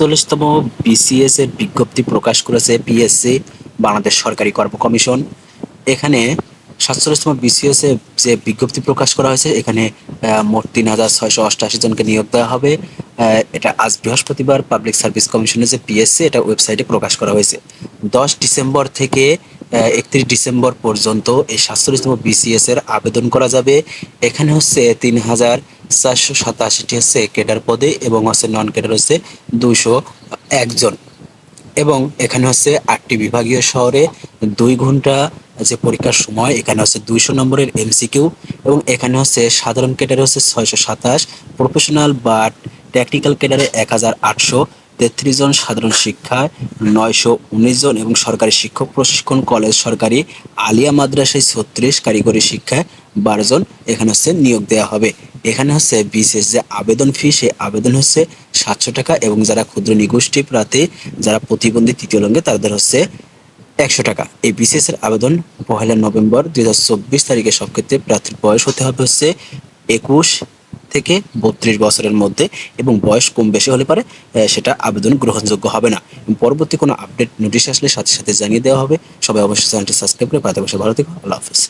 চল্লিশতম BCS এর বিজ্ঞপ্তি প্রকাশ করেছে পিএসসি বাংলাদেশ সরকারি কর্ম কমিশন। এখানে সাতচল্লিশতম বিসিএস এ যে বিজ্ঞপ্তি প্রকাশ করা হয়েছে, এখানে মোট তিন হাজার ছয়শো অষ্টাশি জনকে নিয়োগ দেওয়া হবে। এটা আজ বৃহস্পতিবার পাবলিক সার্ভিস কমিশনের যে পিএসসি এটা ওয়েবসাইটে প্রকাশ করা হয়েছে। দশ ডিসেম্বর থেকে একত্রিশ ডিসেম্বর পর্যন্ত এই সাতচল্লিশতম বিসিএস এর আবেদন করা যাবে। এখানে হচ্ছে তিন হাজার চারশো সাতাশিটি হচ্ছে কেডার পদে এবং হচ্ছে নন কেডার হচ্ছে দুইশো একজন এবং এখানে হচ্ছে আটটি বিভাগীয় শহরে দুই ঘণ্টা যে পরীক্ষার সময়, এখানে হচ্ছে দুইশো নম্বরের এমসিকিউ এবং এখানে হচ্ছে সাধারণ ক্যাডারে হচ্ছে ছয়শো সাতাশ, প্রফেশনাল বা টেকনিক্যাল ক্যাডারে এক হাজার আটশো, তেত্রিশ জন সাধারণ শিক্ষায় নয়শো উনিশ জন এবং সরকারি শিক্ষক প্রশিক্ষণ কলেজ সরকারি, আলিয়া মাদ্রাসায় ছত্রিশ, কারিগরি শিক্ষায় বারো জন এখানে হচ্ছে নিয়োগ দেওয়া হবে। এখানে হচ্ছে বিশেষ যে আবেদন ফি সেই আবেদন হচ্ছে সাতশো টাকা এবং যারা ক্ষুদ্র নিগোষ্ঠী প্রার্থী, যারা প্রতিবন্ধী তৃতীয় লঙ্গে, তাদের হচ্ছে একশো টাকা। এই বিসিএস এর আবেদন পহেলা নভেম্বর দুই হাজার চব্বিশ তারিখে সব ক্ষেত্রে প্রার্থীর বয়স হতে হবে হচ্ছে একুশ থেকে বত্রিশ বছরের মধ্যে এবং বয়স কম বেশি হলে পারে সেটা আবেদন গ্রহণযোগ্য হবে না। পরবর্তী কোনো আপডেট নোটিশ আসলে সাথে সাথে জানিয়ে দেওয়া হবে। সবাই অবশ্যই চ্যানেলটি সাবস্ক্রাইব করে পাতে বসে ভালো থেকো। আল্লাহ হাফিজ।